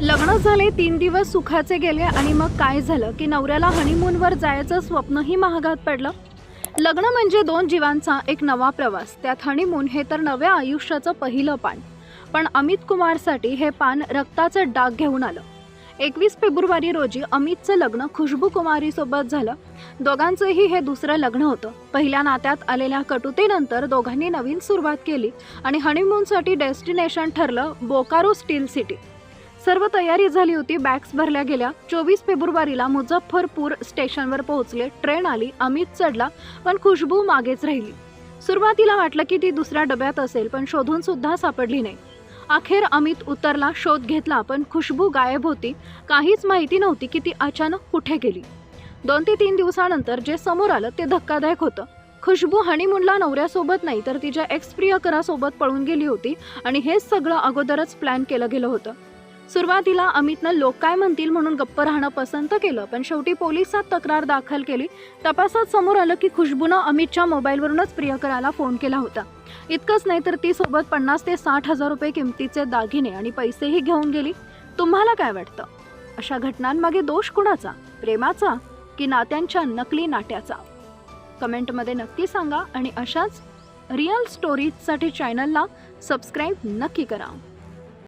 लग्न झाले तीन दिवस सुखाचे गेले आणि मग काय झालं की नवऱ्याला हनीमूनवर जायचं स्वप्नही महागात पडलं? लग्न म्हणजे दोन जीवांचा एक नवा प्रवास. त्यात हनीमून हे तर नव्या आयुष्याचं पहिलं पान. पण अमित कुमारसाठी हे पान रक्ताचं डाग घेऊन आलं. एकवीस फेब्रुवारी रोजी अमितचं लग्न खुशबू कुमारीसोबत झालं. दोघांचंही हे दुसरं लग्न होतं. पहिल्या नात्यात आलेल्या कटुतेनंतर दोघांनी नवीन सुरुवात केली आणि हनीमूनसाठी डेस्टिनेशन ठरलं बोकारो स्टील सिटी. सर्व तयारी झाली होती बॅग्स भरल्या गेल्या. चोवीस फेब्रुवारीला मुझफ्फरपूर स्टेशनवर पोहोचले. ट्रेन आली अमित चढला पण खुशबू मागेच राहिली. सुरुवातीला वाटलं की ती दुसऱ्या डब्यात असेल पण शोधून सुद्धा सापडली नाही. अखेर अमित उतरला शोध घेतला पण खुशबू गायब होती. काहीच माहिती नव्हती की ती अचानक कुठे गेली. दोन ते तीन दिवसानंतर जे समोर आलं ते धक्कादायक होतं. खुशबू हनीमूनला नवऱ्यासोबत नाही तर तिच्या एक्स प्रियकरासोबत पळून गेली होती आणि हेच सगळं अगोदरच प्लॅन केलं गेलं होतं. सुरुवातीला अमितनं लोक काय म्हणतील म्हणून गप्प राहणं पसंत केलं पण शेवटी पोलिसात तक्रार दाखल केली. तपासात समोर आलं की खुशबूनं अमितच्या मोबाईलवरूनच प्रियकराला फोन केला होता. इतकंच नाही तर ती सोबत पन्नास ते साठ हजार रुपये किमतीचे दागिने आणि पैसेही घेऊन गेली. तुम्हाला काय वाटतं? अशा घटनांमागे दोष कुणाचा? प्रेमाचा? की नात्यांच्या नकली नाट्याचा? कमेंटमध्ये नक्की सांगा आणि अशाच रिअल स्टोरीजसाठी चॅनलला सबस्क्राईब नक्की करा.